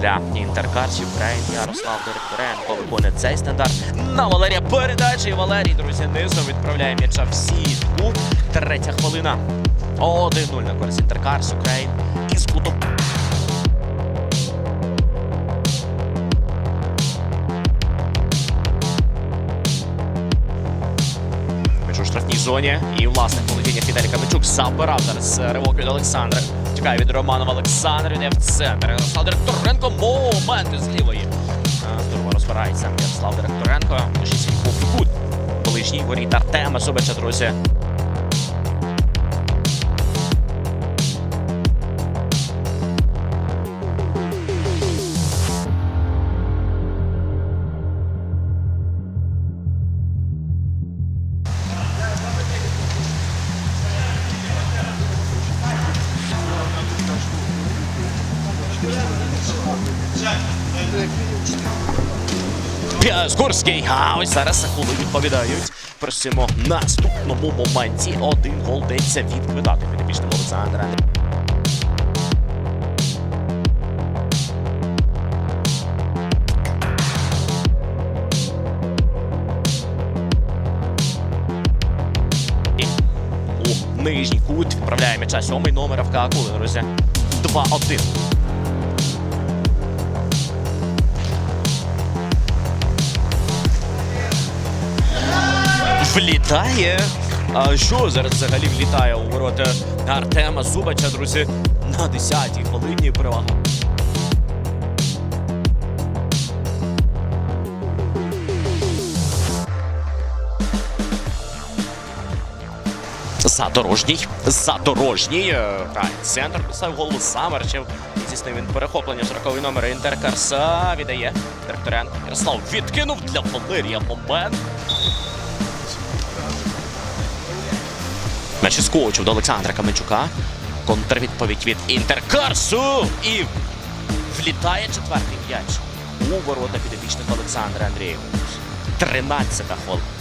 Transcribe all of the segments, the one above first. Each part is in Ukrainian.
для інтеркарсів. Україн Ярослав Директоренко виконує цей стандарт на Валерія передачі. І Валерій, друзі, низом відправляє м'яча в сітку. Третя хвилина. 1-0 на користь інтеркарс Україн. Із кутом. Зоні. І власник володіння Фідель Каменчук забирав зараз ривок від Олександра. Чекає від Романова Олександр. Йде в центр. Ярослав Директоренко. Момент з лівої. Здорово розбирається Ярослав Директоренко. Шість був кут. Колишній воріт Артема Собича, друзі. Скорський. А ось зараз Сахули відповідають. Просимо наступному моменті. Один гол дається відквитати підопічним Олександра. У нижній кут відправляє м'яча сьомий номер ФК Акули, друзі. 2-1. Влітає. А що зараз взагалі влітає у ворота Артема Зубача, друзі, на 10-й хвилині перевага. Задорожній. Задорожній. Е, Грає центр, писав голову Самарчев. І здійснив він перехоплення 40 номер Інтеркарса. Віддає Директоренко. Ярослав відкинув для Валерія момент. М'яч скочив до Олександра Каменчука. Контрвідповідь від Інтеркарсу. І влітає четвертий м'яч у ворота підопічних Олександра Андрієва. 13-та хвилина.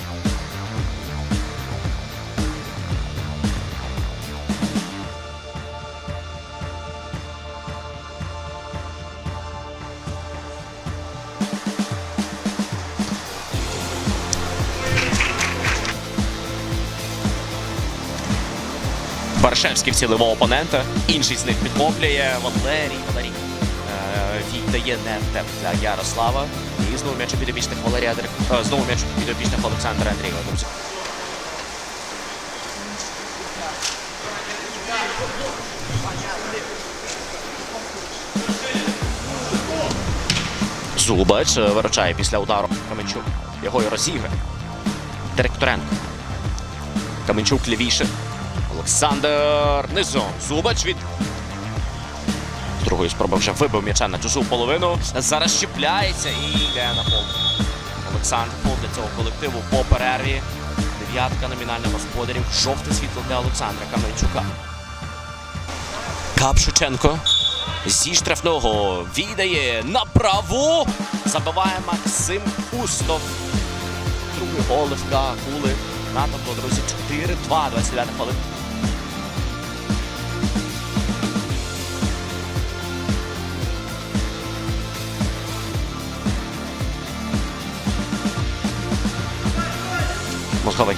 Баршевський вцілив опонента. Інший з них підхоплює. Валерій. Валерій е, віддає не в темп для Ярослава. І знову м'яч у підопічних Валерія е, Знову м'яч у підопічних Олександра Андрієва. Друзі. Зубач е, виручає після удару Каменчук. Його і розіграє. Директоренко. Каменчук лівіше. Олександр низом. Зубач від другої спроби вже вибив м'яча на чужу половину. Зараз чіпляється і йде на пол. Олександр пол для цього колективу по перерві. Дев'ятка номінальних господарів. Жовте світло для Олександра Каменчука. Капшученко зі штрафного віддає направо. Забиває Максим Кустов. Другий гол ФК Кули. На табло, друзі, 4-2, 29 хвилин. Мозговий.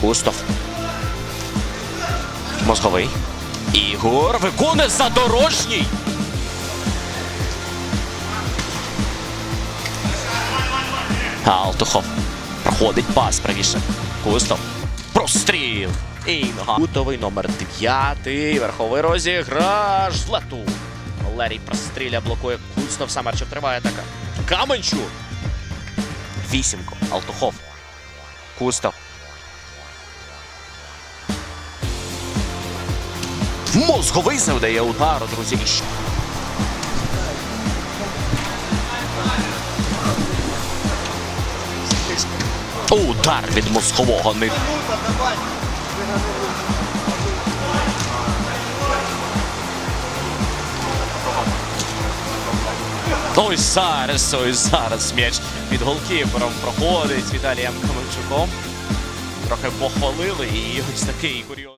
Кустов. Мозговий. Ігор виконує задорожній. Алтухов. Проходить пас правіше. Кустов. Простріл. І нога. Кутовий номер 9. Верховий розіграш. з лету. Валерій простріля, блокує Кустов. Самарчук триває атака. Каменчук. Вісімко. Алтухов. Кустов. Мозговий завдає удару, друзі. Удар від мозгового Ось зараз, ось зараз м'яч під голкіпером проходить з Віталієм Каменчуком. Трохи похвалили і ось такий курйоз.